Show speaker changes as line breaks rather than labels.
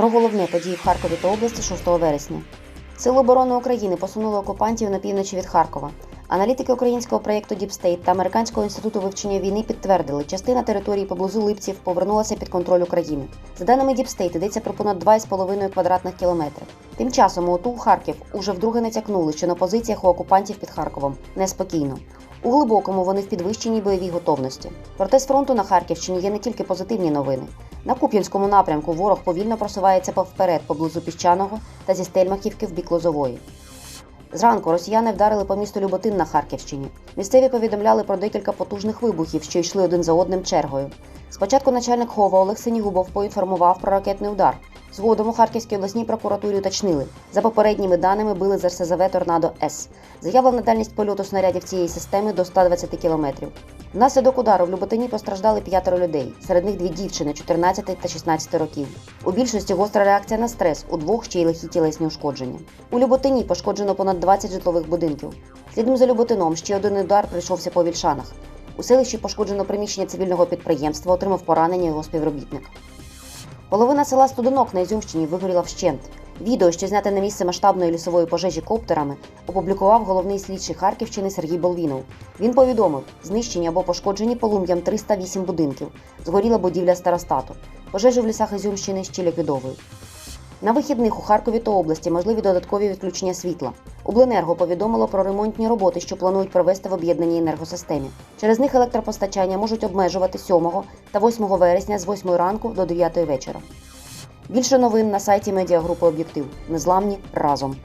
Про головне події в Харкові та області 6 вересня. Сили оборони України посунули окупантів на півночі від Харкова. Аналітики українського проєкту State та Американського інституту вивчення війни підтвердили, частина території поблизу Липців повернулася під контроль України. За даними State, йдеться про понад 2,5 квадратних кілометри. Тим часом у ОТУ Харків уже вдруге натякнули, що на позиціях у окупантів під Харковом неспокійно. У глибокому вони в підвищеній бойовій готовності. Проте з фронту на Харківщині є не тільки позитивні новини. На Куп'янському напрямку ворог повільно просувається повперед поблизу піщаного та зі Стельмахівки в бік Лозової. Зранку росіяни вдарили по місту Люботин на Харківщині. Місцеві повідомляли про декілька потужних вибухів, що йшли один за одним чергою. Спочатку начальник Хова Олег Синігубов поінформував про ракетний удар. Згодом у Харківській обласній прокуратурі уточнили. За попередніми даними били з РСЗВ Торнадо С. Заявлена дальність польоту снарядів цієї системи до 120 кілометрів. Внаслідок удару в Люботині постраждали п'ятеро людей, серед них дві дівчини 14 та 16 років. У більшості гостра реакція на стрес, у двох ще й лихі тілесні ушкодження. У Люботині пошкоджено понад 20 житлових будинків. Слідом за Люботином ще один удар прийшовся по Вільшанах. У селищі пошкоджено приміщення цивільного підприємства, отримав поранення його співробітник. Половина села Студенок на Ізюмщині вигоріла вщент. Відео, що зняте на місце масштабної лісової пожежі коптерами, опублікував головний слідчий Харківщини Сергій Болвінов. Він повідомив, знищені або пошкоджені полум'ям 308 будинків. Згоріла будівля старостату. Пожежі в лісах Ізюмщини ще ліквідовують. На вихідних у Харкові та області можливі додаткові відключення світла. Обленерго повідомило про ремонтні роботи, що планують провести в об'єднаній енергосистемі. Через них електропостачання можуть обмежувати 7 та 8 вересня з 8 ранку до 9 вечора. Більше новин на сайті медіагрупи Об'єктив. Незламні разом.